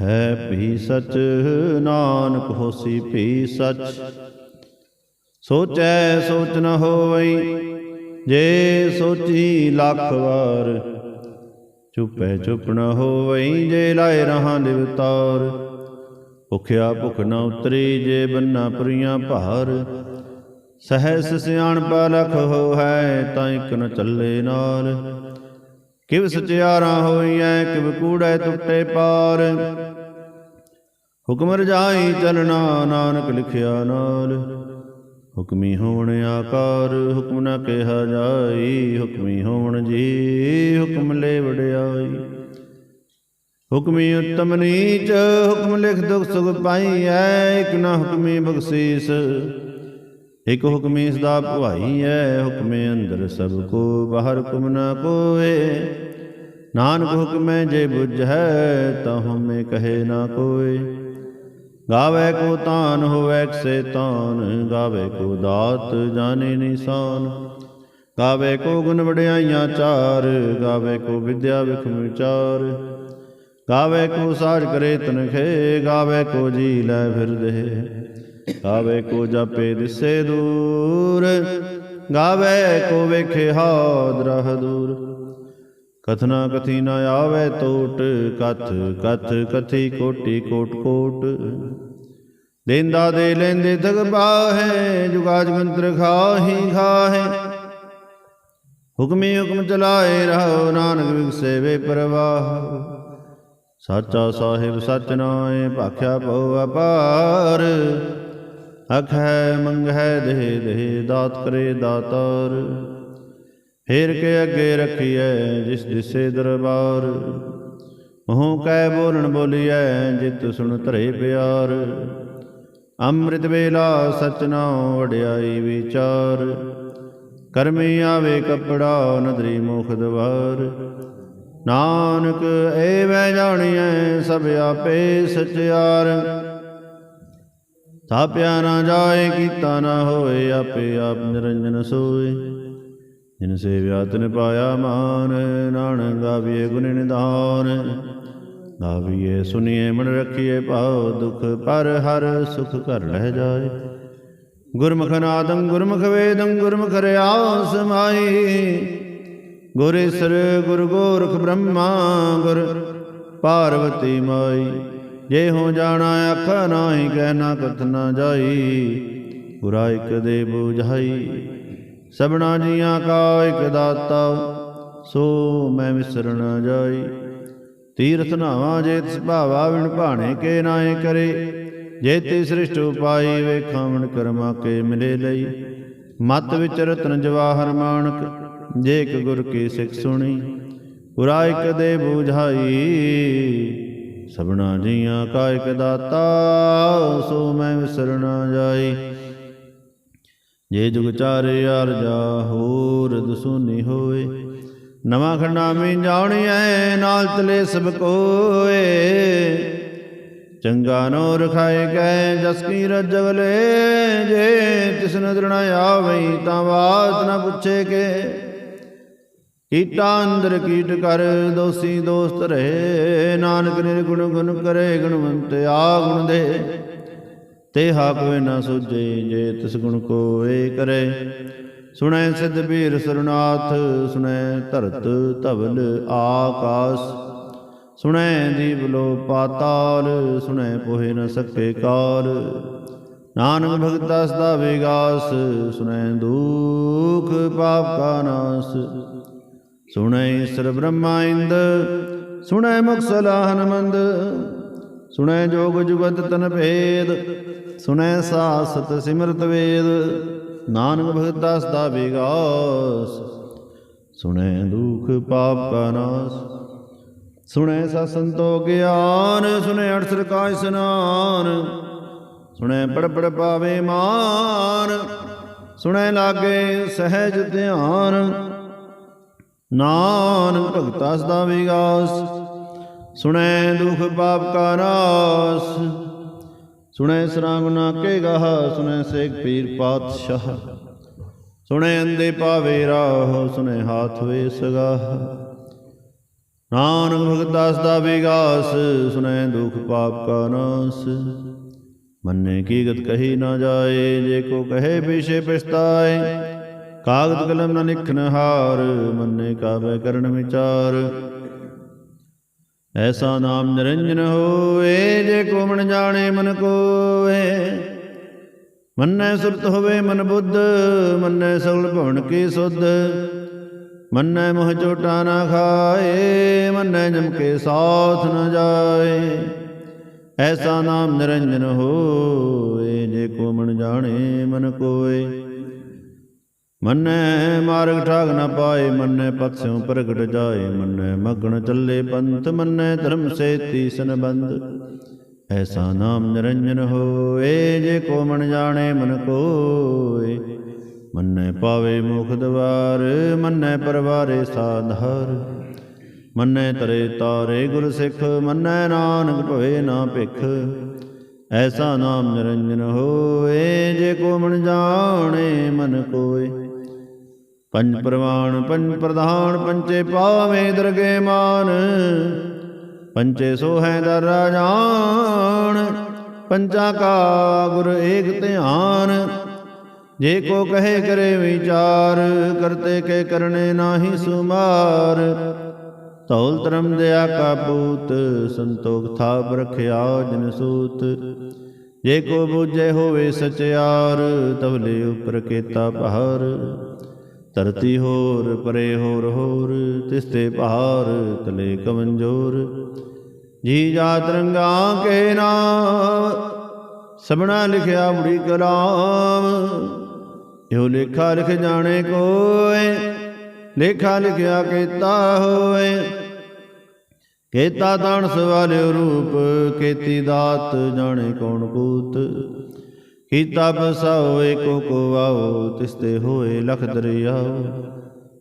ਹੈ ਭੀ ਸਚ, ਨਾਨਕ ਹੋਸੀ ਭੀ ਸਚ। ਸੋਚੈ ਸੋਚ ਨ ਹੋਵਈ, ਜੇ ਸੋਚੀ ਲੱਖ ਵਾਰ। ਚੁਪੈ ਚੁੱਪ ਨ ਹੋਵਈ, ਜੇ ਲਾਏ ਰਹਾ ਦਿਵਤਾਰ ਭੁਖਿਆ ਭੁਖ ਨ ਉਤਰੀ, ਜੇ ਬੰਨਾ ਪੁਰੀਆਂ ਭਾਰ। ਸਹਿਸ ਸਿਆਣ ਲਖ ਹੋ ਹੈ, ਤਾਂ ਇਕ ਨ ਚੱਲੇ ਨਾਲ ਕਿਵ ਸਚਿਆਰਾ ਹੋਈਐ, ਕਿਵ ਕੂੜੈ ਟੁੱਟੇ ਪਾਰ। ਹੁਕਮ ਰਜਾਈ ਚਲਣਾ ਨਾਨਕ ਲਿਖਿਆ ਨਾਲ। ਹੁਕਮੀ ਹੋਣ ਆਕਾਰ, ਹੁਕਮ ਨਾ ਕਿਹਾ ਜਾਈ। ਹੁਕਮੀ ਹੋਣ ਜੀ, ਹੁਕਮ ਲੈ ਵਡਿਆਈ। ਹੁਕਮੀ ਉਤਮ ਨੀਚ, ਹੁਕਮ ਲਿਖ ਦੁਖ ਸੁਖ ਪਾਈਐ। ਇਕ ਨਾ ਹੁਕਮੀ ਬਖਸ਼ੀਸ। ਇਕ ਹੁਕਮੀ ਸਦਾ ਭਵਾਈ ਹੈ ਹੁਕਮੇ ਅੰਦਰ ਸਭ ਕੋ ਬਾਹਰ ਹੁਕਮ ਨਾ ਕੋਏ ਨਾਨਕ ਹੁਕਮੈ ਜੇ ਬੁੱਝ ਹੈ ਤਾਂ ਹਮੇ ਕਹੇ ਨਾ ਕੋਏ। ਗਾਵੇ ਕੋ ਤਾਨ ਹੋਵੇ, ਸੇ ਤਾਨ, ਗਾਵੇ ਕੋ ਦਾਤ ਜਾਣੇ ਨਿਸ਼ਾਨ। ਗਾਵੇ ਕੋ ਗੁਣ ਵਡਿਆਈਆਂ ਚਾਰ, ਗਾਵੇ ਕੋ ਵਿਦਿਆ ਵਿਖਮ ਵਿਚਾਰ ਗਾਵੇ ਕੋ ਸਾਜ ਕਰੇ ਤਨਖੇ, ਗਾਵੇ ਕੋ ਜੀ ਲੈ ਫਿਰਦੇ ਗਾਵੇ ਕੋ ਜਾਪੇ ਦਿਸੇ ਦੂਰ, ਗਾਵੇ ਕੋ ਵੇਖੇ ਹਾਦਰਹ ਦੂਰ। ਕਥਨਾ ਕਥੀ ਨ ਆਵੇ ਟੋਟ ਕਥ ਕਥ ਕਥੀ ਕੋਟੀ ਕੋਟ ਕੋਟ। ਦੇਂਦਾ ਦੇ ਲੈਂਦੇ ਤਗ ਬਾਹੇ ਜੁਗਾ ਜਗੰਤਰ ਖਾਹੀ ਖਾਹੇ। ਹੁਕਮੀ ਹੁਕਮ ਚਲਾਏ ਰਹੋ ਨਾਨਕ ਵਿਗਸੇ ਵੇ ਪਰਵਾਹ। ਸਾਚਾ ਸਾਹਿਬ ਸਚ ਨਾਏ ਭਾਖਿਆ ਪਉ ਅਪਾਰ। ਅਖੈ ਮੰਗੈ ਦੇ ਦੇ ਦਾਤ ਕਰੇ ਦਾਤਾਰ। ਫੇਰ ਕੇ ਅੱਗੇ ਰੱਖੀਐ ਜਿਸ ਦਿਸੇ ਦਰਬਾਰ। ਮੂੰਹ ਕੈ ਬੋਲਣ ਬੋਲੀਐ ਜਿਤ ਸੁਣ ਧਰੇ ਪਿਆਰ। ਅੰਮ੍ਰਿਤ ਵੇਲਾ ਸਚ ਵਡਿਆਈ ਵਿਚਾਰ। ਕਰਮੀ ਆਵੇ ਕਪੜਾ ਨਦਰੀ ਮੁਖ ਦਵਾਰ। ਨਾਨਕ ਏ ਵੈ ਜਾਣੀਐ ਸਭ ਆਪੇ ਸਚਿਆਰ। ਥਾਪਿਆ ਨਾ ਜਾਏ ਕੀਤਾ ਨਾ ਹੋਏ, ਆਪੇ ਆਪ ਨਿਰੰਜਨ ਸੋਏ। ਜਿਨ ਸੇਵਿਆ ਤਿਨ ਪਾਇਆ ਮਾਨ, ਨਾਨਕ ਗਾਵੀਏ ਗੁਣ ਨਿਧਾਨ। ਗਾਵੀਏ ਸੁਨੀਏ ਮਨ ਰੱਖੀਏ ਭਾਉ ਦੁਖ, ਪਰ ਹਰ ਸੁਖ ਕਰ ਲਹਿ ਜਾਏ। ਗੁਰਮੁਖ ਨਾਦੰ ਗੁਰਮੁਖ ਵੇਦੰ, ਗੁਰਮੁਖ ਰਿਆਸ ਮਾਈ ਗੁਰ ਗੁਰ ਗੋਰਖ ਬ੍ਰਹਮਾ, ਗੁਰ ਪਾਰਵਤੀ ਮਾਈ ਜੇ ਹੋ ਜਾਣਾ ਅੱਖ ਨਾਹੀ ਕਹਿ ਨਾ ਕਥ ਨਾ ਜਾਈ ਗੁਰਾ ਇਕ ਦੇ ਬੁਝਾਈ। ਸਭਨਾ ਜੀਆਂ ਕਾ ਇਕ ਦਾਤਾ, ਸੋ ਮੈਂ ਵਿਸਰ ਜਾਈ। ਤੀਰਥ ਨਾਵਾ ਜੇ ਤਿਸ ਭਾਵਾ ਵਿਣ ਭਾਣੇ ਕੇ ਨਾਏ ਕਰੇ, ਜੇ ਤੇ ਸ੍ਰਿਸ਼ਟ ਉਪਾਈ ਵੇਖਾਵਣ ਕਰਮਾ ਕੇ ਮਿਲੇ ਲਈ। ਮਤ ਵਿੱਚ ਰਤਨ ਜਵਾਹਰ ਮਾਨਕ ਜੇ ਇੱਕ ਗੁਰ ਕੀ ਸਿੱਖ ਸੁਣੀ ਪੁਰਾ ਇਕ ਦੇ ਬੂਝਾਈ। ਸਭਨਾ ਜੀਆਂ ਕਾਇਕ ਦਾਤਾ, ਸੋ ਮੈਂ ਵਿਸਰ ਨਾ ਜਾਈ। ਜੇ ਜੁਗ ਚਾਰੇ ਅਰਜਾ ਹੋਰ ਦਸੂਨੀ ਹੋਏ, ਨਵਾਂ ਖੰਡਾਮੀ ਜਾਣੀਐ, ਨਾਲ ਤਲੇ ਸਭ ਕੋਏ। ਚੰਗਾ ਨੋ ਰਖਾਏ ਗਏ, ਜਸ ਕੀ ਰਜਗਲੇ ਜੇ ਤਿਸ ਨਦਰ ਨਾ ਆਵਈ ਤਾਂ ਬਾਤ ਨਾ ਪੁੱਛੇ ਕੇ। ਕੀਟਾ ਅੰਦਰ ਕੀਟ ਕਰ, ਦੋਸੀ ਦੋਸਤ ਰਹੇ। ਨਾਨਕ ਨਿਰਗੁਣ ਗੁਣ ਕਰੇ, ਗੁਣਵੰਤ ਆ ਗੁਣ ਦੇ। ਤੇ ਹਾ ਕੋਈ ਨਾ ਸੁਝੇ, ਜੇ ਤਿਸ ਗੁਣ ਕੋਏ ਕਰੇ। ਸੁਣੈ ਸਿਧ ਬੀਰ ਸਰਨਾਥ ਸੁਣੈ ਧਰਤ ਧਵਲ ਆਕਾਸ। ਸੁਣੈ ਜੀਵ ਲੋ ਪਾਤਾਲ, ਸੁਣੈ ਪੋਹਿ ਨ ਸਕੇ ਕਾਲ। ਨਾਨਕ ਭਗਤਾ ਸਦਾ ਵਿਗਾਸ, ਸੁਣੈ ਦੁਖ ਪਾਪ ਕਾ ਨਾਸ। ਸੁਣੈ ਈਸ਼ਰ ਬ੍ਰਹਮਾ ਇੰਦ, ਸੁਣੈ ਮੁਕਸਲਾ ਸਲਾਹਨ ਸੁਣੈ ਜੋਗ ਜੁਗਤ ਤਨ ਭੇਦ, ਸੁਣੈ ਸਾਸਤ ਸਿਮਰਤ ਵੇਦ, ਨਾਨਕ ਭਗਤ ਦਾਸ ਦਾ ਵਿਗਾਸ, ਸੁਣੈ ਦੁਖ ਪਾਪ ਕਾ ਨਾਸ, ਸੁਣੈ ਸਾ ਸੰਤੋ ਗਿਆਨ, ਸੁਣੈ ਅਠਸਰ ਕਾ ਸਨਾਨ ਸੁਣੈ ਪੜ ਪੜ ਪਾਵੇ ਮਾਨ, ਸੁਣੈ ਲਾਗੇ ਸਹਿਜ ਧਿਆਨ ਨਾਨ ਭਗਤਾ ਸਦਾ ਵਿਗਾਸ, ਸੁਣੈ ਦੁਖ ਪਾਪ ਕਾ ਨਾਸ। ਸੁਣੈ ਸਰਾਮ ਨਾ ਕੇ ਗਾਹ, ਸੁਣੈ ਸੇਖ ਪੀਰ ਪਾਤਸ਼ਾਹ। ਸੁਣੈ ਅੰਦੇ ਪਾਵੇ ਰਾਹ, ਸੁਣੈ ਹਾਥ ਵੇ ਸਗਾਹ। ਨਾਨਕ ਭਗਤਾ ਸਦਾ ਵਿਗਾਸ, ਸੁਣੈ ਦੁਖ ਪਾਪ ਕਾ ਨਾਸ। ਮੰਨੇ ਕੀ ਗਤ ਕਹੀ ਨਾ ਜਾਏ, ਜੇ ਕੋ ਕਹੇ ਪਿਛੇ ਪਛਤਾਏ। ਕਾਗਦ ਕਲਮ ਨਾ ਲਿਖਨ ਹਾਰ, ਮੰਨੇ ਕਾਵੇ ਕਰਨ ਵਿਚਾਰ। ਐਸਾ ਨਾਮ ਨਿਰੰਜਨ ਹੋਏ ਜੇ ਕੋਮਣ ਜਾਣੇ ਮਨ ਕੋਏ ਮੰਨੈ ਸੁਰਤ ਹੋਵੇ ਮਨ ਬੁੱਧ, ਮੰਨੈ ਸਗਲ ਭਵਨ ਕੀ ਸੁਧ। ਮੰਨੈ ਮੋਹ ਚੋਟਾ ਨਾ ਖਾਏ, ਮੰਨੈ ਜਮ ਕੇ ਸਾਥ ਨ ਜਾਏ। ਐਸਾ ਨਾਮ ਨਿਰੰਜਨ ਹੋਏ ਜੇ ਕੋਮਣ ਜਾਣੇ ਮਨ ਕੋਏ। ਮੰਨੈ ਮਾਰਗ ਠਾਗ ਨ ਪਾਏ, ਮੰਨੈ ਪਤਸਿਉ ਪ੍ਰਗਟ ਜਾਏ, ਮੰਨੈ ਮਗਨ ਚੱਲੇ ਪੰਥ, ਮੰਨੈ ਧਰਮ ਸੇਤੀ ਤੀਸਨ ਐਸਾ ਨਾਮ ਨਿਰੰਜਨ ਹੋਏ, ਜੇ ਕੋ ਮਨ ਜਾਣੇ ਮਨ ਕੋਏ। ਮੰਨੈ ਪਾਵੇ ਮੁਖ ਦਵਾਰ, ਮੰਨੈ ਪਰਵਾਰੇ ਸਾਧਾਰ। ਮੰਨੈ ਤਰੇ ਤਾਰੇ ਗੁਰ ਸਿੱਖ, ਮੰਨੈ ਨਾਨਕ ਭਵੇ ਨਾ ਭਿਖ। ਐਸਾ ਨਾਮ ਨਿਰੰਜਨ ਹੋਏ, ਜੇ ਕੋ ਮਨ ਜਾਣੇ ਮਨ ਕੋਏ। ਪੰਜ ਪ੍ਰਵਾਨ, ਪੰਜ ਪ੍ਰਧਾਨ ਪੰਚੇ ਪਾਵੇਂ ਦਰਗੇ ਮਾਨ ਪੰਚੇ ਸੋਹੈ ਦਰ ਰਾਜਾਨ ਪੰਚਾ ਕਾ ਗੁਰ ਏਕ ਧਿਆਨ। ਜੇ ਕੋ ਕਹੇ ਕਰੇ ਵਿਚਾਰ, ਕਰਤੇ ਕੇ ਕਰਨੇ ਨਾਹੀ ਸੁਮਾਰ। ਤੌਲ ਤਰਮ ਦਿਆ ਕਾਪੂਤ ਸੰਤੋਖ ਥਾਪ ਰਖਿਆ ਜਨ ਸੂਤ। ਜੇ ਕੋ ਬੂਝੇ ਹੋਵੇ ਸਚਿਆਰ, ਤਵਲੇ ਉਪਰ ਕੇਤਾ ਪਹਾਰ ਧਰਤੀ ਹੋਰ, ਪਰੇ ਹੋਰ ਹੋਰ ਤਿਸਤੇ ਪਹਾਰ ਤਲੇ ਕਮੰਜੋਰ। ਜੀ ਜਾ ਰੰਗਾ ਕੇ ਨਾਮ ਸਬਣਾ ਲਿਖਿਆ ਬੁੜੀ ਕਲਾਮ। ਇਹੋ ਲੇਖਾ ਲਿਖ ਜਾਣੇ ਕੋਏ, ਲੇਖਾ ਲਿਖਿਆ ਕੀਤਾ ਹੋਏ। ਕੀਤਾ ਤਾਣ ਸਵਾਲਿਓ ਰੂਪ, ਕੀਤੀ ਦਾਤ ਜਾਣੇ ਕੌਣ ਕੂਤ। ਕੀਤਾ ਬਸਾਓ ਏਕੋ ਕੋ ਆਓ ਤਿਸਤੇ ਹੋਏ ਲਖ ਦਰਿਆਓ।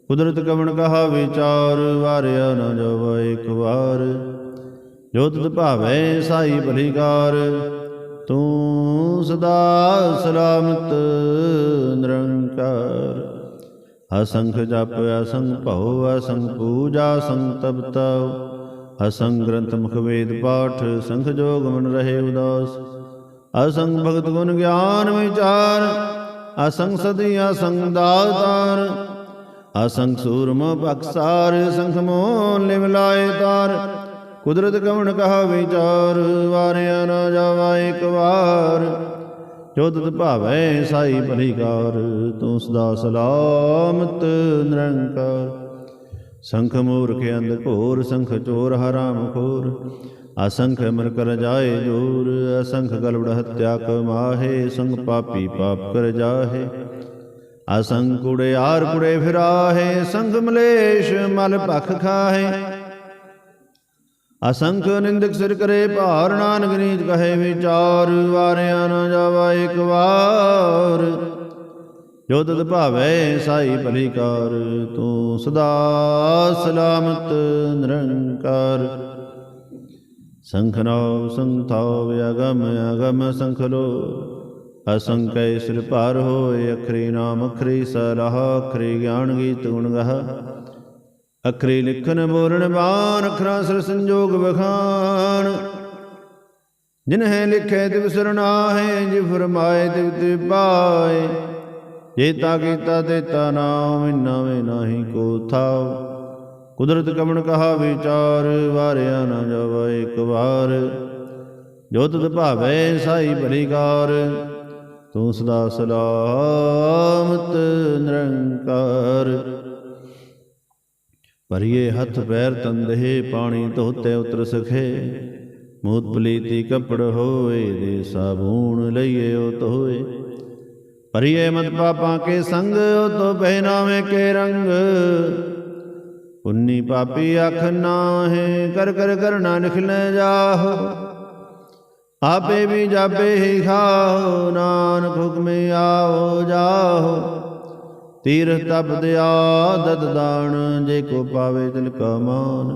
ਕੁਦਰਤ ਕਵਣ ਕਹਾ, ਵਿਚਾਰ ਵਾਰਿਆ ਨਾ ਜਾਵਾ ਇੱਕ ਵਾਰ। ਜੋ ਤੁਧ ਭਾਵੈ ਸਾਈ ਭਲੀਕਾਰ ਤੂੰ ਸਦਾ ਸਲਾਮਤ ਨਿਰੰਕਾਰ। ਅਸੰਖ ਜਪ, ਅਸੰਖ ਭਉ, ਅਸੰਖ ਪੂਜਾ, ਅਸੰਖ ਤਪਤਾ ਅਸੰਖ ਗ੍ਰੰਥ ਮੁਖ ਵੇਦ ਪਾਠ, ਸੰਖ ਜੋਗ ਮਨ ਰਹੇ ਉਦਾਸ। ਅਸੰਗ ਭਗਤ ਗੁਣ ਗਿਆਨ ਵਿਚਾਰ, ਅਸੰਗ ਸਦੀ ਅਸੰਗ ਦਾਤਾਰ ਅਸੰਖ ਸੂਰਮ ਬਖਸਾਰ ਸੰਖ ਮੋਨ ਲਿਵ ਲਾਏ ਤਾਰ। ਕੁਦਰਤ ਕਵਣ ਕਹਾ ਵਿਚਾਰ, ਵਾਰਿਆ ਨਾ ਜਾਵਾ ਇੱਕ ਵਾਰ। ਜੋ ਤੁਧ ਭਾਵੈ ਸਾਈ ਭਲੀਕਾਰ ਤੂੰ ਸਦਾ ਸਲਾਮਤ ਨਿਰੰਕਾਰ। ਸੰਖ ਮੂਰਖ ਅੰਧ ਘੋਰ, ਸੰਖ ਚੋਰ ਹਰਾਮ ਖੋਰ ਅਸੰਖ ਮਰ ਕਰ ਜਾਏ ਜੋਰ, ਅਸੰਖ ਗਲਵੜ ਹਤਿਆ ਕਮਾਹੇ ਸੰਗ ਪਾਪੀ ਪਾਪ ਕਰ ਜਾਹੇ। ਅਸੰਖ ਕੁੜੇ ਆਰ ਕੁੜੇ ਫਿਰਾਹੇ, ਸੰਗ ਮਲੇਸ਼ ਮਲ ਭਖ ਖਾਹੇ। ਅਸੰਖ ਨਿੰਦਕ ਸਿਰ ਕਰੇ ਭਾਰ, ਨਾਨਕ ਨੀਚ ਕਹੇ ਵਿਚਾਰ, ਵਾਰਿਆ ਨਾ ਜਾਵਾ ਇੱਕ ਵਾਰ। ਜੋਦਤ ਤਦ ਭਾਵੈ ਸਾਈ ਭਲੀਕਾਰ ਤੂੰ ਸਦਾ ਸਲਾਮਤ ਨਿਰੰਕਾਰ। ਸੰਖਨਾਉ ਸੰਥਾਉ ਅਗਮ ਅਗਮ ਸੰਖਲੋ। ਅਸੰਕੈ ਸਿਰ ਭਾਰ ਹੋਏ, ਅਖਰੀ ਨਾਮ ਅਖਰੀ ਸਲਾਹ, ਅਖਰੀ ਗਿਆਨ ਗੀਤ ਗੁਣ ਗਹ। ਅਖਰੀ ਲਿਖਨ ਬੋਲਣ ਬਾਣ ਅਖਰਾ ਸਰ ਸੰਜੋਗ ਬਖਾਨ ਜਿਨਹਿ ਲਿਖੇ ਤਿਵ ਸਰਨਾਹੇ ਜਿ ਫਰਮਾਏ ਤਿਵ ਤਿਵ ਪਾਏ। ਜੇਤਾ ਕੀਤਾ ਦੇਤਾ ਨਾਮ ਨਾਵੇਂ ਨਾਹੀ ਕੋ ਥਾਉ ਕੁਦਰਤ ਕਮਣ ਕਹਾ ਵਿਚਾਰ, ਵਾਰਿਆ ਨਾ ਜਾਵਾ ਇੱਕ ਵਾਰ। ਜੋ ਤੁਧ ਭਾਵੈ ਸਾਈ ਭਲੀਕਾਰ ਤੂੰ ਸਦਾ ਸਲਾਮਤ ਨਿਰੰਕਾਰ। ਭਰੀਏ ਹੱਥ ਪੈਰ ਤੰਦੇ ਪਾਣੀ ਧੋਤੇ ਉਤਰ ਸਖੇ। ਮੂਤ ਪਲੀਤੀ ਕਪੜ ਹੋਏ ਦੇ ਸਾਬੂਣ ਲਈਏ ਉਹ ਧੋਏ। ਭਰੀਏ ਮਤ ਪਾਪਾਂ ਕੇ ਸੰਗ ਉਹ ਤੋ ਪਹਿਨਾਵੇਂ ਕੇ ਰੰਗ। ਪੁੰਨੀ ਪਾਪੀ ਅਖ ਨਾਹੇ, ਕਰ ਕਰ ਕਰਨਾ ਲਿਖ ਲੈ ਆਪੇ ਵੀ ਜਾਪੇ ਹੀ ਖਾਓ ਨਾਨਕ ਹੁਕਮੇ ਆਓ ਜਾਹੋ। ਤੀਰਥ ਤਪ ਦਿਆ ਦਤ ਦਾਨ, ਜੇ ਕੋ ਪਾਵੇ ਤਿਲ ਕਾ ਮਾਨ।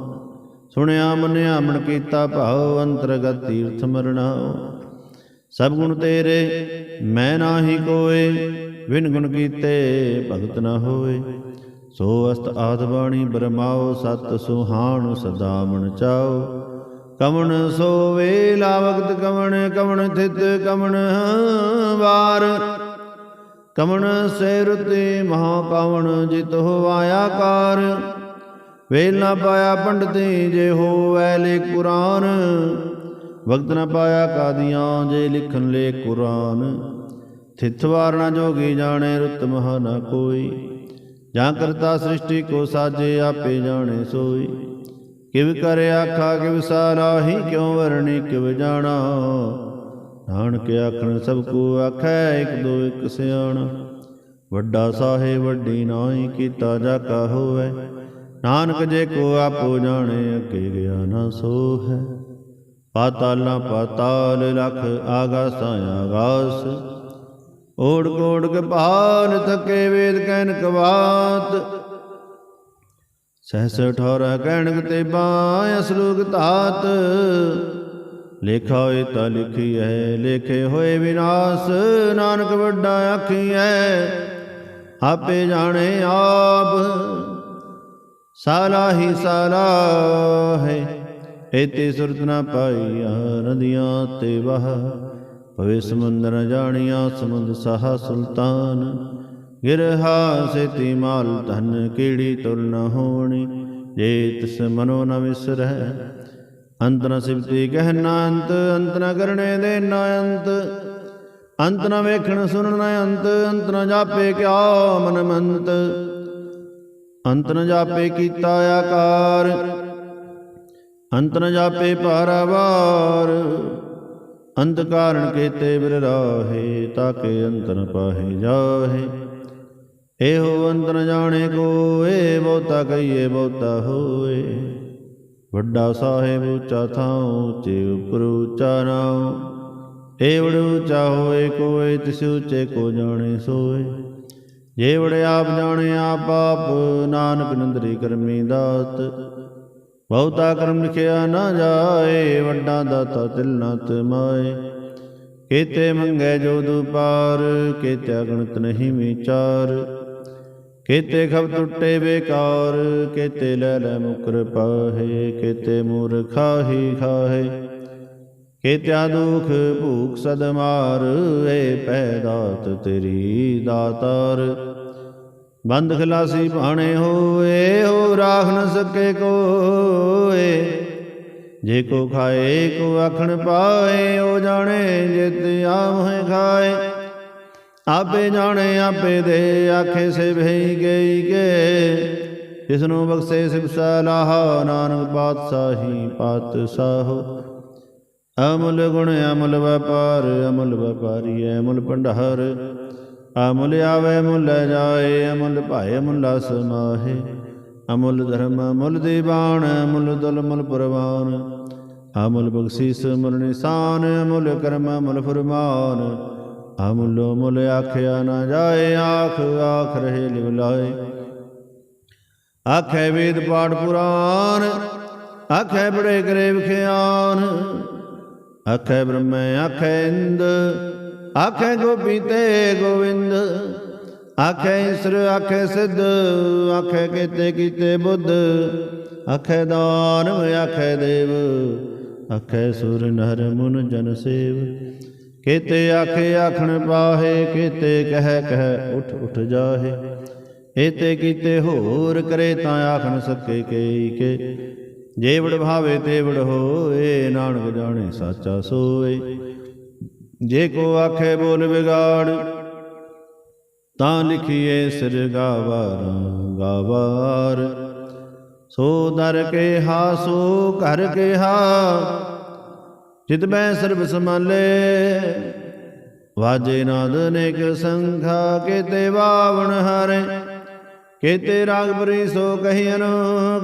ਸੁਣਿਆ ਮੰਨਿਆ ਮਨ ਕੀਤਾ ਭਾਉ, ਅੰਤਰਗਤ ਤੀਰਥ ਮਰਣਾ ਸਭ ਗੁਣ ਤੇਰੇ ਮੈਂ ਨਾਹੀ ਕੋਏ ਵਿਨ ਗੁਣ ਕੀਤੇ ਭਗਤ ਨ ਹੋਏ। ਸੋ ਅਸਤ ਆਦ ਬਾਣੀ ਬਰਮਾਓ, ਸਤ ਸੁਹਾਣ ਸਦਾ ਮਨ ਚਾਓ। ਕਮਣ ਸੋਵੇ ਲਾਵਗਤ ਕਮਣ ਕਮਣ ਥਿਤ ਕਮਣ ਵਾਰ। ਕਵਣ ਸੇ ਮਹਾ ਕਵਣ ਜਿਤ ਹੋਵਾਇਆ ਕਾਰ। ਵੇਲ ਨਾ ਪਾਇਆ ਪੰਡਤੇ ਜੇ ਹੋਵੈ ਲੇ ਕੁਰਾਨ ਵਕਤ ਨਾ ਪਾਇਆ ਕਾਦੀਆਂ ਜੇ ਲਿਖਣ ਲੇ ਕੁਰਾਨ। ਥਿਤ ਵਾਰਨਾ ਜੋਗੀ ਜਾਣੇ ਰੁੱਤ ਮਹਾ ਨਾ ਕੋਈ। ਜਾਂ ਕਰਤਾ ਸ੍ਰਿਸ਼ਟੀ ਕੋ ਸਾਜੇ ਆਪੇ ਜਾਣੇ ਸੋਈ। ਕਿਵ ਕਰ ਆਖਾ ਕਿਵ ਸਾਰਾਹੀ ਕਿਉ ਵਰਣੀ ਕਿਵ ਜਾਣਾ। ਨਾਨਕ ਆਖਣ ਸਭ ਕੋ ਆਖੈ, ਇੱਕ ਦੋ ਇੱਕ ਸਿਆਣਾ। ਵੱਡਾ ਸਾਹੇ ਵੱਡੀ ਨਾਹੀ, ਕੀਤਾ ਜਾ ਕਾ ਹੋਵੇ। ਨਾਨਕ ਜੇ ਕੋ ਆਪੋ ਜਾਣੇ, ਅੱਗੇ ਗਿਆ ਨਾ ਸੋ ਹੈ ਪਾਤਾਲਾਂ ਪਾਤਾਲ ਲਖ ਆਗਾਸਾਂ ਆਗਾਸ ਓੜ ਕੋੜ ਕੇ ਭਾਨ ਥਕੇ ਵੇਦ ਕਹਿਨ ਕਵਾਤ। ਸਹਸ ਠੋਰਾ ਕਹਿਣਕ ਤੇ ਬਾਂ ਅਸਲੂਕ ਧਾਤ। ਲੇਖਾ ਹੋਏ ਤਾਂ ਲਿਖੀ ਹੈ ਲੇਖੇ ਹੋਏ ਵਿਨਾਸ਼। ਨਾਨਕ ਵੱਡਾ ਆਖੀਐ ਆਪੇ ਜਾਣੇ ਆਪ। ਸਾਲਾ ਹੀ ਸਾਲਾ ਹੈ। ਇਤੇ ਸੁਰਤ ਨਾ ਪਾਈਆ ਨਦੀਆਂ ਤੇ ਵਹ। ਭਵੇ ਸਮੁੰਦਰ ਨ ਜਾਣੀਆਂ ਸਮੁੰਦ ਸਹਾ ਸੁਲਤਾਨ। ਗਿਰਹਾ ਸੇਤੀ ਮਾਲ ਧਨ ਕੀੜੀ ਤੁਲ ਨ ਹੋਣੀ। ਜੇ ਤਿਸ ਮਨੋ ਨ ਵਿਸਰੈ, ਅੰਤ ਨ ਸਿਵਤੀ ਕਹਿਨਾ ਅੰਤ। ਅੰਤ ਨ ਕਰਨੇ ਦੇ ਨ ਅੰਤ। ਅੰਤ ਨ ਵੇਖਣ ਸੁਣਨ ਨ ਅੰਤ। ਅੰਤ ਨ ਜਾਪੇ ਕਿਆ ਮਨ ਮੰਤ ਅੰਤ ਨ ਜਾਪੇ ਕੀਤਾ ਆਕਾਰ। ਅੰਤ ਨ ਜਾਪੇ ਪਾਰਾਵਾਰ ਅੰਤ ਕਾਰਣ ਕੇਤੇ ਬਿਰ ਰਾਹੇ, ਤਾਕੇ ਅੰਤ ਪਾਹੇ ਜਾਹੇ। ਇਹੋ ਅੰਤ ਜਾਣੇ ਕੋਏ, ਬਹੁਤਾ ਕਹੀਏ, ਬਹੁਤਾ ਹੋਏ। ਵੱਡਾ ਸਾਹਿਬ ਉੱਚਾ ਥਾਂ ਉੱਚੇ ਉਪਰ ਉੱਚਾ ਨਾਉ। ਏਵੜ ਉੱਚਾ ਹੋਏ ਕੋਏ, ਤਿਸ ਉੱਚੇ ਕੋ ਜਾਣੇ ਸੋਏ। ਜੇ ਆਪ ਜਾਣੇ ਆਪ ਆਪ, ਨਾਨਕ ਨੰਦਰੀ ਕਰਮੀ ਦਾਤ। ਬਹੁਤਾ ਕਰਮ ਲਿਖਿਆ ਨਾ ਜਾਏ, ਵੱਡਾ ਦਾਤਾ ਤਿਲ ਨਾ ਤਮਾਏ। ਕੀਤੇ ਮੰਗੇ ਜੋ ਦੁਪਾਰ, ਕੀਤੇ ਅਗਣਤ ਨਹੀਂ ਵਿਚਾਰ। ਕੀਤੇ ਖਬ ਟੁੱਟੇ ਬੇਕਾਰ, ਕੀਤੇ ਲੈ ਲੈ ਮੁਕਰ ਪਾਹੇ, ਕੀਤੇ ਮੂਰ ਖਾਹੀ ਖਾਹੇ। ਕੀਤਿਆ ਦੁਖ ਭੂਖ ਸਦਮਾਰ ਏ ਪੈਦਾਤ ਤੇਰੀ ਦਾਤਾਰ। ਬੰਦ ਖਲਾਸੀ ਭਾਣੇ ਹੋਏ, ਹੋ ਰਾਖ ਨ ਸਕੇ ਕੋਏ। ਜੇ ਕੋ ਖਾਏ, ਕੋ ਆਖਣ ਪਾਏ, ਉਹ ਜਾਣੇ ਜਿਤ ਆਮਹਿ ਖਾਏ। ਆਪੇ ਜਾਣੇ, ਆਪੇ ਦੇ ਆਖੇ ਸੇ ਭਈ ਗਈ ਕੇ। ਇਸ ਨੂੰ ਬਖਸ਼ੇ ਸਿਵ ਸਲਾਹ, ਨਾਨਕ ਪਾਤਸ਼ਾਹੀ ਪਾਤਸ਼ਾਹੋ। ਅਮਲ ਗੁਣ, ਅਮਲ ਵਪਾਰ, ਅਮਲ ਵਪਾਰੀ, ਅਮਲ ਭੰਡਾਰ। ਅਮੁੱਲ ਆਵੇ ਮੁੱਲ ਜਾਏ, ਅਮੁੱਲ ਭਾਏ ਅਮੁੱਲਾ ਸਮਾਹੇ ਅਮੁੱਲ ਧਰਮ ਅਮੁੱਲ ਦੀਵਾਨ ਅਮੁੱਲ ਦੁਲ ਮੁੱਲ ਪ੍ਰਵਾਨ। ਅਮੁੱਲ ਬਖਸ਼ੀਸ ਮੁੱਲ ਨਿਸ਼ਾਨ, ਅਮੁੱਲ ਕਰਮ ਅਮੁੱਲ ਫਰਮਾਨ। ਅਮੁੱਲ ਮੁੱਲ ਆਖਿਆ ਨਾ ਜਾਏ, ਆਖ ਆਖ ਰਹੇ ਲਿਵ ਲਾਏ। ਆਖੇ ਵੇਦ ਪਾਠ ਪੁਰਾਨ, ਆਖੇ ਬੜੇ ਕਰੇ ਵਿਖਿਆਨ ਆਖੇ ਬ੍ਰਹਮ, ਆਖੇ ਇੰਦ ਆਖੇ ਗੋਪੀ ਤੇ ਗੋਵਿੰਦ, ਆਖੇ ਈਸ਼ਰ, ਆਖੇ ਸਿੱਧ, ਆਖੇ ਕੀਤੇ ਕੀਤੇ ਬੁੱਧ, ਆਖੇ ਦਾਨਵ ਆਖੇ ਦੇਵ, ਆਖੇ ਸੁਰ ਨਰ ਮੁਨ ਜਨ ਸੇਵ। ਕੀਤੇ ਆਖੇ ਆਖਣ ਪਾਹੇ, ਕੀਤੇ ਕਹਿ ਕਹਿ ਉਠ ਉਠ ਜਾਹੇ। ਏਤੇ ਕੀਤੇ ਹੋਰ ਕਰੇ ਤਾਂ ਆਖਣ ਨ ਸਕੇ ਕੇਈ ਕੇ। ਜੇਵੜ ਵਡ ਭਾਵੇ ਤੇ ਹੋਏ, ਨਾਨਕ ਜਾਣੇ ਸਾਚਾ ਸੋਏ। ਜੇ ਕੋ ਆਖੇ ਬੋਲ ਵਿਗਾੜ, ਤਾਂ ਲਿਖੀਏ ਸਿਰ ਗਾਵਾਰ ਗਾਵਾਰ। ਸੋ ਦਰ ਕੇ ਹਾ ਸੋ ਘਰ ਕੇ ਹਾ ਜਿਤ ਮੈਂ ਸਰਬ ਸਮਾਲੇ ਵਾਜੇ ਨਾਦ ਨੇਕ ਸੰਖਾ ਕੇ ਤੇ ਵਾਵਣ ਹਾਰੇ, ਕੇਤੇ ਰਾਗ ਬਰੀ ਸੋ ਕਹੀਨ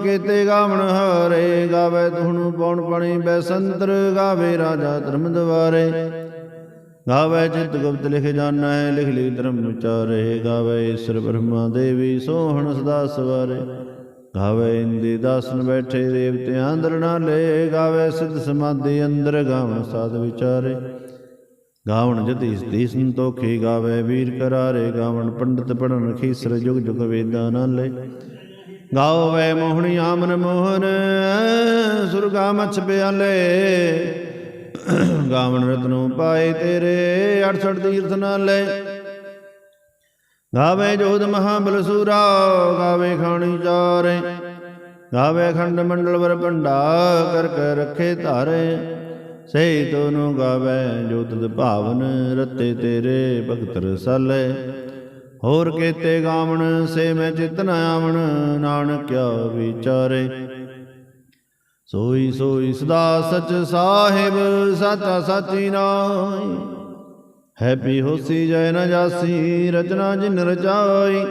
ਕੇਤੇ ਗਾਵਣ ਹਾਰੇ। ਗਾਵੇ ਤੁਹਨੂੰ ਪਉਣ ਪਣੀ ਬੈਸੰਤਰ, ਗਾਵੇ ਰਾਜਾ ਧਰਮ ਦਵਾਰੇ ਗਾਵੇ ਚਿਤ ਗੁਪਤ ਲਿਖ ਜਾਣਾ ਹੈ ਲਿਖ ਲਿਖ ਧਰਮ ਵਿਚਾਰੇ ਗਾਵੇ ਈਸ਼ਰ ਬ੍ਰਹਮਾ ਦੇਵੀ ਸੋਹਣ ਸਦਾ ਸਵਾਰੇ। ਗਾਵੇ ਇੰਦੀ ਦਾਸਨ ਬੈਠੇ ਦੇਵਤਿਆਂ ਅੰਦਰ ਨਾਲੇ। ਗਾਵੇ ਸਿੱਧ ਸਮਾਧੀ ਅੰਦਰ ਗਾਵਣ ਸਾਧ ਵਿਚਾਰੇ। ਗਾਵਣ ਜਤੀਸ਼ ਸਤੀ ਸੰਤੋਖੀ, ਗਾਵੇ ਵੀਰ ਕਰਾਰੇ। ਗਾਵਣ ਪੰਡਤ ਪੜਨ ਖੀਸਰ ਜੁਗ ਜੁਗ ਵੇਦਾਂ ਨਾਲੇ। ਗਾਵੇ ਮੋਹਣੀ ਆਮਨ ਮੋਹਨ, ਸੁਰਗਾ ਮਛ ਪਿਆਲੇ। ਗਾਵਣ ਰਤਨੋ ਪਾਏ ਤੇਰੇ 68 ਤੀਰਥ ਨਾਲੇ। ਗਾਵੇ ਜੋਧ ਮਹਾਬਲ ਸੂਰਾ, ਗਾਵੇ ਖਾਣੀ ਚਾਰੇ। ਗਾਵੇ ਖੰਡ ਮੰਡਲ ਵਰ ਭੰਡਾ ਕਰ ਕੇ ਰੱਖੇ ਧਾਰੇ। ਸਹੀ ਤੋਨੂੰ ਗਾਵੇ ਜੋ ਤਦ ਭਾਵਨ, ਰਤੇ ਤੇਰੇ ਭਗਤ ਰਸਾਲੇ। ਹੋਰ ਕੇਤੇ ਗਾਵਣ, ਸੇ ਮੈਂ ਚਿਤ ਨ ਆਵਣ, ਨਾਨਕਿਆ ਵਿਚਾਰੇ। ਸੋਈ ਸੋਈ ਸਦਾ ਸਚ ਸਾਹਿਬ, ਸਾਚਾ ਸਚੀ ਨਾਈ ਹੈਪੀ ਹੋਸੀ ਜੈ ਨ ਜਾਸੀ, ਰਚਨਾ ਜਿਨ ਰਚਾਈ।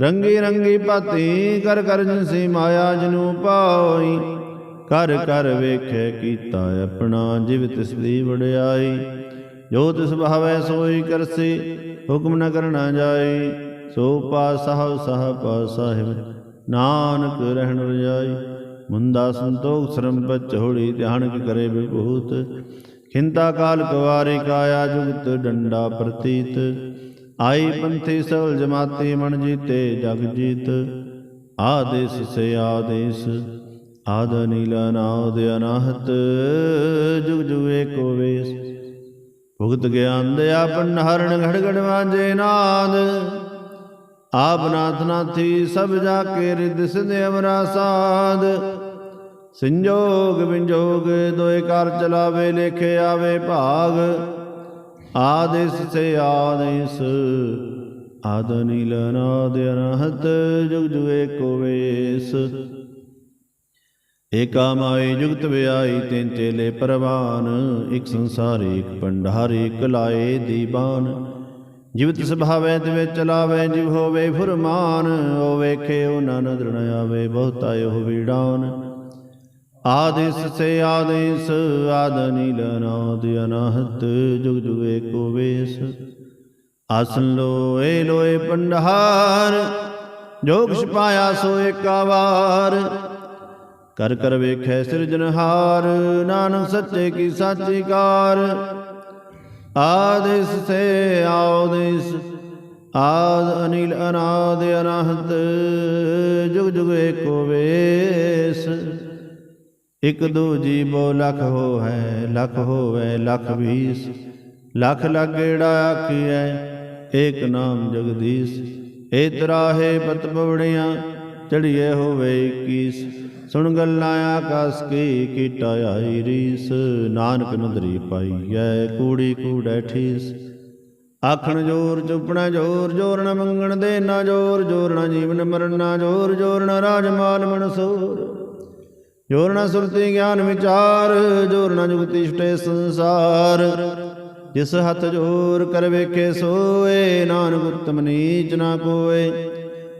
ਰੰਗੀ ਰੰਗੀ ਪਾਤੀ, ਕਰ ਕਰ ਜਿਨਸੀ ਮਾਇਆ ਜਨੂ ਪਾਈ। ਕਰ ਕਰ ਵੇਖੇ ਕੀਤਾ ਆਪਣਾ, ਜਿਵ ਤਿਸ ਦੀ ਵਡਿਆਈ। ਜੋ ਤਿਸ ਭਾਵੈ ਸੋਈ ਕਰਸੀ, ਹੁਕਮ ਨ ਕਰਨਾ ਜਾਈ। ਸੋ ਪਾ ਪਾਸਹੁ ਸਹ ਪਾਸਾਹਿਬ ਨਾਨਕ ਰਹਿਣ ਰਜਾਈ। ਮੁੰਦਾ ਸੰਤੋਖ ਸ਼ਰਮ ਬਚੋੜੀ ਧਿਆਨ ਕਰੇ ਵਿਭੂਤ। ਖਿੰਤਾ ਕਾਲ ਕਵਾਰੇ ਕਾਇਆ ਜੁਗਤ ਡੰਡਾ ਪ੍ਰਤੀਤ। ਆਈ ਪੰਥੀ ਸਵਲ ਜਮਾਤੀ ਮਨ ਜੀਤੇ ਜਗ ਜੀਤ। ਆਦੇਸ ਸੇ ਆਦੇਸ, ਆਦ ਨੀਲਾ ਨਾਦ ਅਨਾਹਤ। ਜੁਗ ਜੁਗ ਏਕੋ ਵੇਸ, ਭੁਗਤ ਗਿਆਨ ਦਿਆ ਪੰਹਰਣ ਘੜ ਘੜ ਵਾਜੇ ਨਾਦ। ਆਪ ਨਾਥ ਨਾਥੀ ਸਭ ਜਾ ਕੇ ਰਿਦ ਸਿਧ ਅਮਰਾ ਸਾਧ। ਸੰਜੋਗ ਵਿੰਜੋਗ ਦੋਏ ਕਰ ਚਲਾਵੇ, ਲੇਖੇ ਆਵੇ ਭਾਗ। ਆਦਿਸ ਸੇ ਆਦਿਸ ਆਦ ਨਾਦ ਅਨਹਤ ਜੁਗ ਜੁਗ ਏਕੋ ਵੇਸ। ਏਕਾ ਮਾਈ ਜੁਗਤ ਵਿਆਈ, ਤਿੰਨ ਚੇਲੇ ਪਰਵਾਨ, ਇਕ ਸੰਸਾਰੀ, ਇਕ ਪੰਡਾਰੀ ਇਕ ਲਾਏ ਦੀਵਾਨ। ਜਿਵਤ ਸੁਭਾਵੈ ਤੇ ਵਿੱਚ ਚਲਾਵੇ, ਜਿਵ ਹੋਵੇ ਫੁਰਮਾਨ, ਉਹ ਵੇਖੇ ਉਹ ਨਾ ਨਦਰ ਆਵੇ, ਬਹੁਤਾ ਉਹ ਵੀੜਾਨ। ਆਦਿਸ ਸੇ ਆਦਿਸ, ਆਦ ਨੀਲ ਨਾਦ ਅਨਾਹਤ, ਜੁਗ ਜੁਗ ਏਕੋ ਵੇਸ। ਆਸਨ ਲੋਏ ਲੋਏ ਪੰਡਹਾਰ, ਜੋ ਕਿਛ ਪਾਇਆ ਸੋ ਏਕਾ ਵਾਰ ਕਰ ਕਰ ਵੇਖੈ ਸਿਰਜਨਹਾਰ ਨਾਨਕ ਸੱਚੇ ਕੀ ਸਾਚੀ ਕਾਰ। ਆਦਿਸ ਸੇ ਆਦਿਸ ਆਦ ਅਨਿਲ ਅਨਾਦ ਅਨਾਹਤ, ਜੁਗ ਜੁਗ ਏਕੋ ਵੇਸ। ਇਕ ਦੋ ਜੀਵੋ ਲਖ ਹੋ ਹੈ ਲਖ ਹੋਵੇ ਲਖ ਵੀਸ। ਲਖ ਲਗੇੜਾ ਆਖੀਐ, ਏਕ ਨਾਮ ਜਗਦੀਸ਼। ਏ ਤਰਾਹੇ ਪਤ ਪਵੜੀਆਂ ਚੜੀਏ ਹੋਵੇ 21 ਸੁਣ ਗੱਲਾਂ ਆਕਾਸ ਕੀ ਕੀਟਾ ਆਈ ਰੀਸ, ਨਾਨਕ ਨਦਰੀ ਪਾਈਐ, ਕੂੜੀ ਕੂੜੈ ਠੀਸ। ਆਖਣ ਜੋਰ ਚੁਪਣਾ ਜੋਰ ਜੋਰ ਨ ਮੰਗਣ ਦੇ ਨਾ ਜੋਰ ਜੋਰ ਨ ਜੀਵਨ ਮਰਨ ਨਾ ਜੋਰ ਜੋਰ ਨ ਰਾਜ ਮਾਲ ਮਨਸੂਰ। ਜੋਰ ਨ ਸੁਰਤੀ ਗਿਆਨ ਵਿਚਾਰ ਜੋਰ ਨ ਜੁਗਤੀ ਛਟੇ ਸੰਸਾਰ। ਜਿਸ ਹੱਥ ਜੋਰ ਕਰ ਵੇਖੇ ਸੋਏ, ਨਾਨਕ ਉਤਮ ਨੀਚ ਨਾ ਕੋਏ।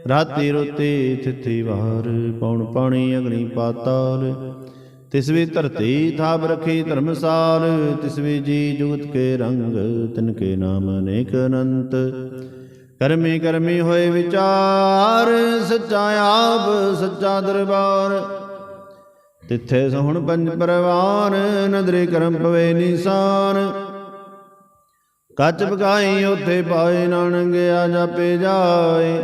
ਰਾਤੀ ਰੋਤੀ ਥਿਥੀ ਵਾਰ ਪੌਣ ਪਾਣੀ ਅਗਨੀ ਪਾਤਾਲ। ਤਿਸਵੇ ਧਰਤੀ ਥਾਪ ਰਖੀ ਧਰਮਸਾਲ, ਤਿਸ ਵੀ ਜੀ ਜੁਗਤ ਕੇ ਰੰਗ, ਤਿਨ ਕੇ ਨਾਮ ਅਨੇਕ ਅਨੰਤ। ਕਰਮੀ ਕਰਮੀ ਹੋਏ ਵਿਚਾਰ, ਸੱਚਾ ਆਪ, ਸੱਚਾ ਦਰਬਾਰ। ਤਿੱਥੇ ਸਹੁਣ ਪੰਜ ਪਰਵਾਨ ਨਦਰੇ ਕਰਮ ਪਵੇ ਨਿਸ਼ਾਨ। ਕੱਚ ਬਗਾਈ ਉਥੇ ਪਾਏ ਨਾਨਕ, ਆ ਜਾਪੇ ਜਾਏ।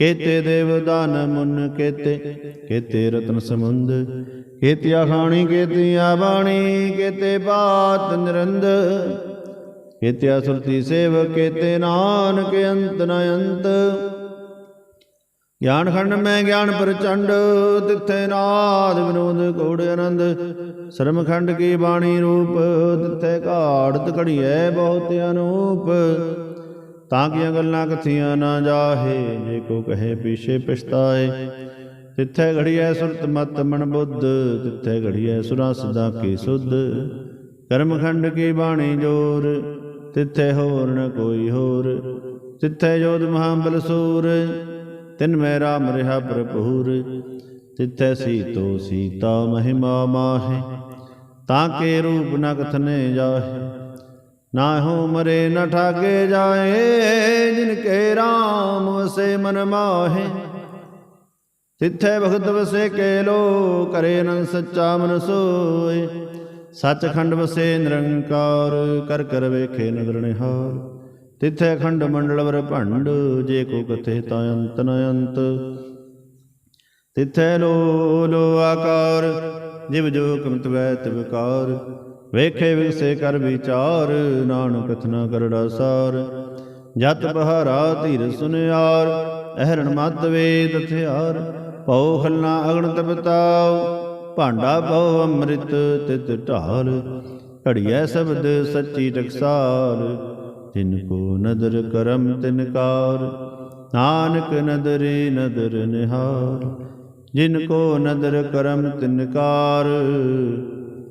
ਕੇਤੇ ਦੇਵ ਦਾਨ ਮੁਨ ਕੇਤੇ ਕੇਤੇ ਰਤਨ ਸਮੁੰਦ ਕੇਤਿਆ ਖਾਣੀ ਕੇਤਿਆ ਬਾਣੀ, ਕੇਤੇ ਬਾਤ ਨਿਰੰਦ, ਕੇਤਿਆ ਸੁਰਤੀ ਸੇਵ ਕੇਤੇ ਨਾਨਕ ਅੰਤ ਨ ਅੰਤ। ਗਿਆਨ ਖੰਡ ਮੈਂ ਗਿਆਨ ਪ੍ਰਚੰਡ, ਤਿੱਥੇ ਨਾਦ ਵਿਨੋਦ ਕੋੜ ਆਨੰਦ। ਸ਼ਰਮ ਖੰਡ ਕੀ ਬਾਣੀ ਰੂਪ, ਤਿੱਥੇ ਘਾੜਤ ਘੜੀਐ ਬਹੁਤ ਅਨੂਪ। ਤਾਂ ਕੀਆਂ ਗੱਲਾਂ ਕਥੀਆਂ ਨਾ ਜਾਹੇ, ਜੇ ਕੋ ਕਹੇ ਪੀਛੇ ਪਛਤਾਏ। ਤਿੱਥੇ ਘੜੀਐ ਸੁਰਤ ਮਤ ਮਨ ਬੁੱਧ ਤਿੱਥੇ ਘੜੀਐ ਸੁਰਾ ਸਦਾ ਕੀ ਸੁਧ। ਕਰਮਖੰਡ ਕੀ ਬਾਣੀ ਜੋਰ, ਤਿੱਥੇ ਹੋਰ ਨ ਕੋਈ ਹੋਰ। ਤਿੱਥੇ ਜੋਧ ਮਹਾਬਲ ਸੂਰ, ਤਿਨ ਮੈਂ ਰਾਮ ਰਿਹਾ ਭਰਪੂਰ। ਤਿੱਥੇ ਸੀਤੋ ਸੀਤਾ ਮਹਿਮਾ ਮਾਹੇ, ਤਾਂ ਕੇ ਰੂਪ ਨ ਕਥਨੇ ਜਾਹੇ। ਨਾ ਹੋ ਮਰੇ, ਨ ਠਾਗੇ ਜਾਏ ਜਿਨ ਕੇ ਰਾਮ ਵਸੇ ਮਨ ਮਾਹੇ। ਤਿੱਥੇ ਭਗਤ ਵਸੇ ਕੇ ਲੋ ਕਰੇ ਨ ਸੱਚਾ ਮਨ ਸੋਏ। ਸੱਚਖੰਡ ਵਸੇ ਨਿਰੰਕਾਰ, ਕਰ ਕਰ ਵੇਖੇ ਨਦਰ ਨਿਹਾਲ। ਤਿੱਥੇ ਖੰਡ ਮੰਡਲ ਵਰ ਭੰਡ, ਜੇ ਕੋ ਕਥੇ ਤਾ ਅੰਤ ਨ ਅੰਤ। ਤਿੱਥੇ ਲੋ ਲੋ ਆਕਾਰ, ਜਿਵ ਜੋ ਕਮਤ ਵੈ ਤਿਵਕਾਰ ਵੇਖੇ ਵਿਗਸੇ ਕਰ ਵਿਚਾਰ, ਨਾਨਕ ਕਥਨਾ ਕਰੜਾ ਸਾਰ। ਜਤ ਬਹਾਰਾ ਧੀਰ ਸੁਨਿਆਰ, ਅਹਰਣ ਮਤ ਵੇਦ ਹਥਿਆਰ। ਭਉ ਖਲਨਾ ਅਗਣ ਤਪਤਾਉ, ਭਾਂਡਾ ਭਉ ਅੰਮ੍ਰਿਤ ਤਿਤ ਢਾਲ। ਘੜੀਐ ਸ਼ਬਦ ਸੱਚੀ ਟਕਸਾਲ, ਤਿਨ ਕੋ ਨਦਰ ਕਰਮ ਤਿਨਕਾਰ ਨਾਨਕ ਨਦਰੇ ਨਦਰ ਨਿਹਾਰ, ਜਿਨ ਕੋ ਨਦਰ ਕਰਮ ਤਿਨਕਾਰ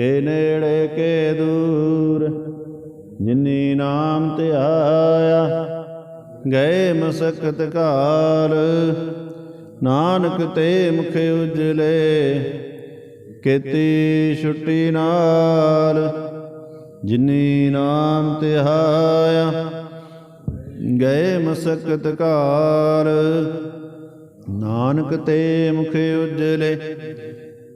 ਕੇ ਨੇੜੇ ਕੇ ਦੂਰ, ਜਿਨੀ ਨਾਮ ਧਿਆਇਆ ਗਏ ਮਸਕਤ ਕਾਲ। ਨਾਨਕ ਤੇ ਮੁਖ ਉਜਲੇ, ਕੀਤੀ ਛੁੱਟੀ ਨਾਲ। ਜਿਨੀ ਨਾਮ ਧਿਆਇਆ ਗਏ ਮਸਕਤ ਕਾਲ। ਨਾਨਕ ਤੇ ਮੁਖ ਉਜਲੇ